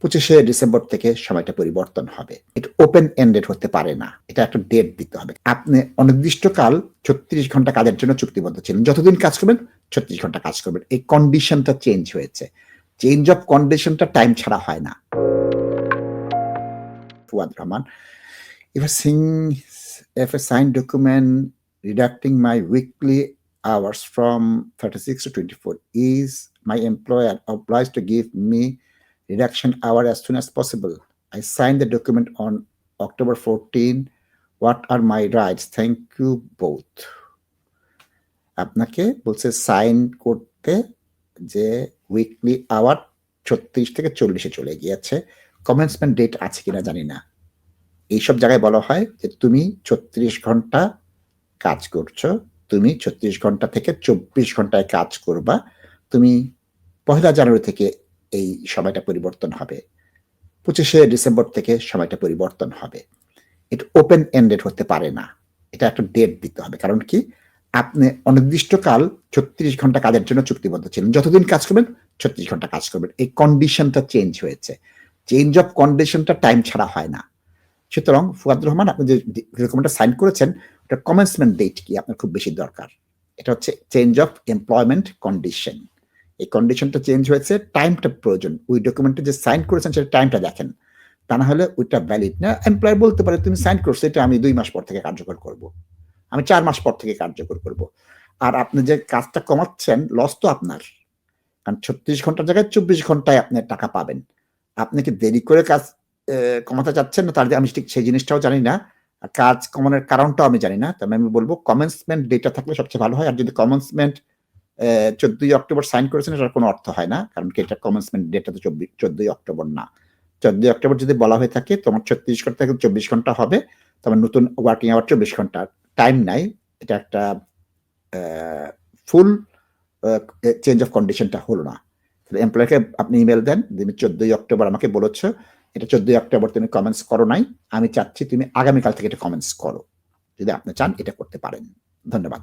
পঁচিশে ডিসেম্বর থেকে সময়টা পরিবর্তন হবে। এটা ওপেন এন্ডেড হতে পারে না। এটা একটা ডেট দিতে হবে। আপনি অনির্দিষ্টকাল ছত্রিশ ঘণ্টা কাজের জন্য চুক্তিবদ্ধ ছিলেন। যতদিন কাজ করবেন, ছত্রিশ ঘণ্টা কাজ করবেন। এই কন্ডিশনটা চেঞ্জ হয়েছে। চেঞ্জ অফ কন্ডিশনটা টাইম ছাড়া হয় না। Fuad Rahman, if a sing if a signed document reducting my weekly hours from 36 to 24 is my employer obliged to give me reduction hour as soon as possible. I signed the document on october 14 what are my rights? Thank you both. আপনাকে বলছে sign করতে যে weekly hour ছত্রিশ থেকে চল্লিশে চলে গিয়েছে। Commencement date আছে কিনা জানি না। এইসব জায়গায় বলা হয় যে তুমি ছত্রিশ ঘণ্টা কাজ করছ, তুমি ছত্রিশ ঘণ্টা থেকে চব্বিশ ঘন্টায় কাজ করবা। তুমি পহেলা জানুয়ারি থেকে এই সময়টা পরিবর্তন হবে। পঁচিশে ডিসেম্বর থেকে সময়টা পরিবর্তন হবে। এটা ওপেন এন্ডেড হতে পারে না। এটা একটা ডেট দিতে হবে। কারণ কি? আপনি অনির্দিষ্টকাল ছত্রিশ ঘণ্টা কাজের জন্য চুক্তিবদ্ধ ছিলেন। যতদিন কাজ করবেন, ছত্রিশ ঘণ্টা কাজ করবেন। এই কন্ডিশনটা চেঞ্জ হয়েছে। চেঞ্জ অফ কন্ডিশনটা টাইম ছাড়া হয় না। সুতরাং ফুয়াদ রহমান, আপনি যে ডকুমেন্টটা সাইন করেছেন ওটা কমেন্সমেন্ট ডেট কি? আপনার খুব বেশি দরকার। এটা হচ্ছে চেঞ্জ অফ এমপ্লয়মেন্ট কন্ডিশন এই কন্ডিশনটা চেঞ্জ হয়েছে টাইমটা প্রয়োজন। ওই ডকুমেন্টে যে সাইন করেছেন, সেটা টাইমটা দেখেন। তা না হলে ওইটা ভ্যালিড না। এমপ্লয়ার বলতে পারে, তুমি সাইন করছ, এটা আমি দুই মাস পর থেকে কার্যকর করব। আমি চার মাস পর থেকে কার্যকর করব। আর আপনি যে কাজটা কমাচ্ছেন লস তো আপনার। কারণ ছত্রিশ ঘণ্টার জায়গায় চব্বিশ ঘন্টায় আপনি টাকা পাবেন। আপনি কি দেরি করে কাজ কমাতে চাচ্ছেন না? তার আমি ঠিক সেই জিনিসটাও জানি না। কাজ কমানোর কারণটাও আমি জানি না। তবে আমি বলব কমেন্সমেন্ট ডেটা থাকলে সবচেয়ে ভালো হয়। আর যদি কমেন্সমেন্ট চোদ্দই অক্টোবর সাইন করেছেন, এটার কোনো অর্থ হয় না, কারণ কি এটা কমেন্সমেন্ট ডেটা তো চোদ্দই অক্টোবর না। চোদ্দই অক্টোবর যদি বলা হয়ে থাকে, তোমার ছত্রিশ ঘণ্টা থেকে চব্বিশ ঘণ্টা হবে, তোমার নতুন ওয়ার্কিং আওয়ার চব্বিশ ঘণ্টা। টাইম নাই, এটা একটা ফুল চেঞ্জ অফ কন্ডিশনটা হলো না। এমপ্লয়কে আপনি ইমেল দেন, তুমি চোদ্দই অক্টোবর আমাকে বলেছ, এটা চোদ্দই অক্টোবর তুমি কমেন্টস করো নাই, আমি চাচ্ছি তুমি আগামীকাল থেকে এটা কমেন্টস করো। যদি আপনি চান, এটা করতে পারেন। ধন্যবাদ।